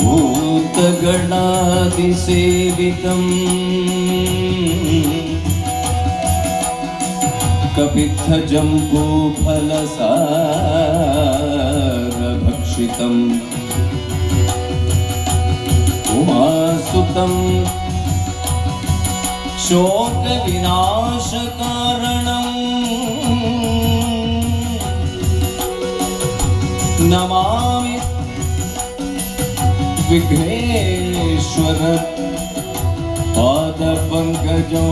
भूतगणादिसेवितम्। कपित्थजम्बूफलसारभक्षितम् उमासुतं शोकविनाशकारणम्। नमामि विघ्नेश्वर पादपङ्कजो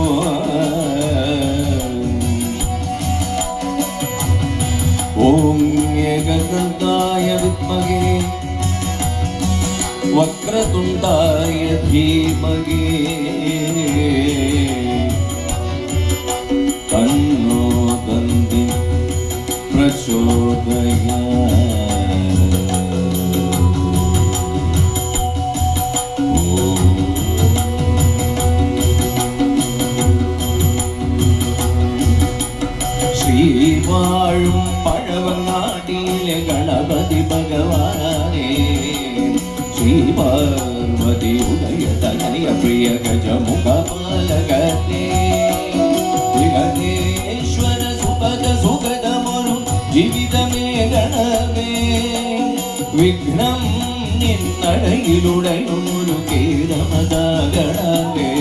ॐ एकदन्ताय विद्महे वक्रतुण्डाय धीमहि கணபதி பகவானே ஸ்ரீ பார்வதி உதய தனய பிரிய கஜ முகமாலகே விகதேஸ்வர சுபக சுகத மரு ஜீவிதமே கணவே விக்னம் நின்னடையிலுடையும் ஒரு கீரமதா கணவே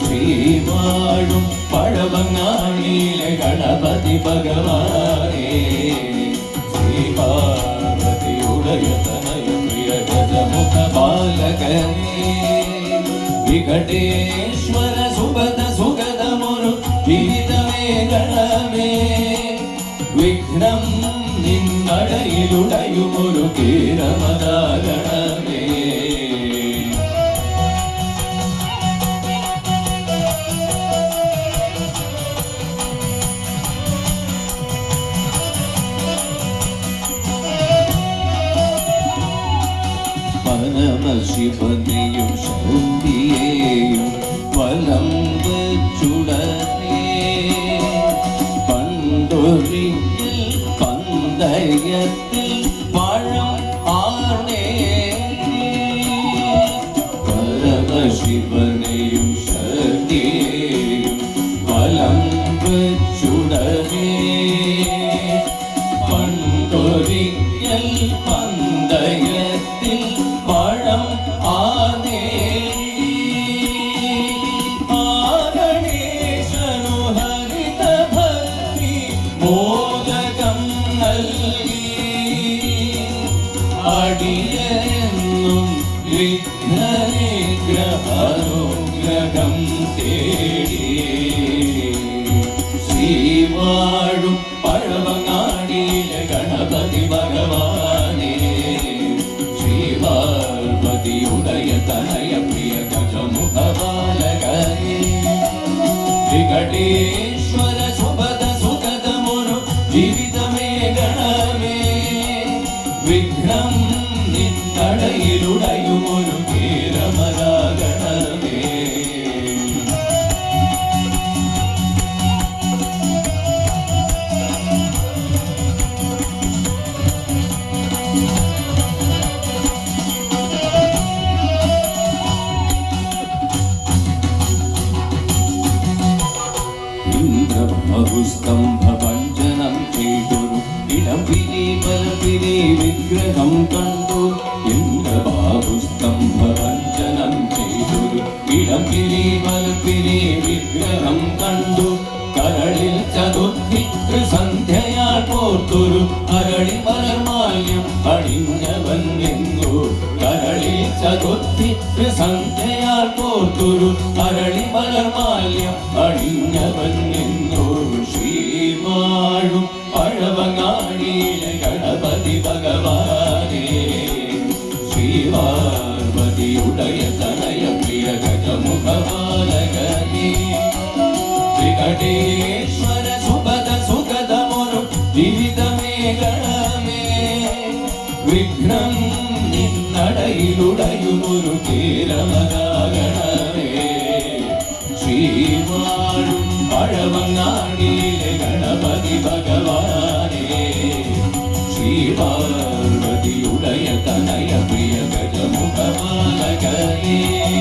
ஸ்ரீவாழும் பழவங்காணியிலே கணபதி பகவானே ಶರಣೇ ವಿಕಟೇಶ್ವರ ಸುಭದ ಸುಖದ ಮುರು ಜೀವಿತವೇ ಗಣವೇ ವಿಘ್ನಂ ನಿನ್ನಡೆಯುಡಯು ಮುರು ಕೀರಮದ ಗಣವೇ പരമശിവനെയും ശക്തിയെയും വലം വെച്ചുടനെ. പണ്ടൊരിക്കൽ പന്തയത്തിൽ പഴം ആനേ അടിയെന്നും വിഘ്നനിഗ്രഹനുഗ്രഹം തേടി വിഘ്നം നിന്നടയിലുടയുമൊരു കീരമരാഗണമേ ഇന്ദ്രബഹുസ്തംഭഭഞ്ജനം വിഗ്രഹം കണ്ടു. ഇന്ദ്രബാഹുസ്തംഭഭഞ്ജനം ചെയ്തൊരു ഇടംപിരി ബലപിരി വിഗ്രഹം കണ്ടു. കരളിൽ ചതുർത്ഥി സന്ധ്യയാൽ പോർത്തൊരു കരളി പരമാല്യം അണിഞ്ഞവൻ നിന്നു. കരളിൽ ചതുർത്ഥി സന്ധ്യയാൽ പോർത്തൊരു കരളി പരമാല്യം അണിഞ്ഞവൻ നിന്നു. ശ്രീമാഴും പഴവങ്ങാടിയിലെ ഗണപതി ഭഗവാനെ பீமார்மதியுடைய தனய பிரிய கஜமுகமானகதி விகடேஸ்வர சுபத சுகத முரு விவிதமே கணமே விக்னம் நின்னடையிலுடையுரு கேரமகாகணமே ஸ்ரீமாளும் பழவங்காணிலே கணபதி பகவான் ഗജമുഖമാലകനേ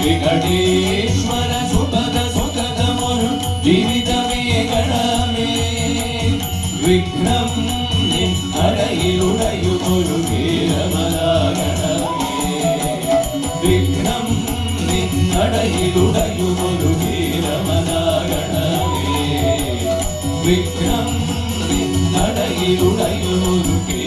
വികടേശ്വര സുഖദ സുഖദമൊരു ജീവിതമേ ഗണമേ വിഘ്നം വീരമലാഗണമേ വിഘ്നം വീരമലാഗണമേ വിഘ്നം നിൻ അടയിലുടയുമൊരു വീരമലാ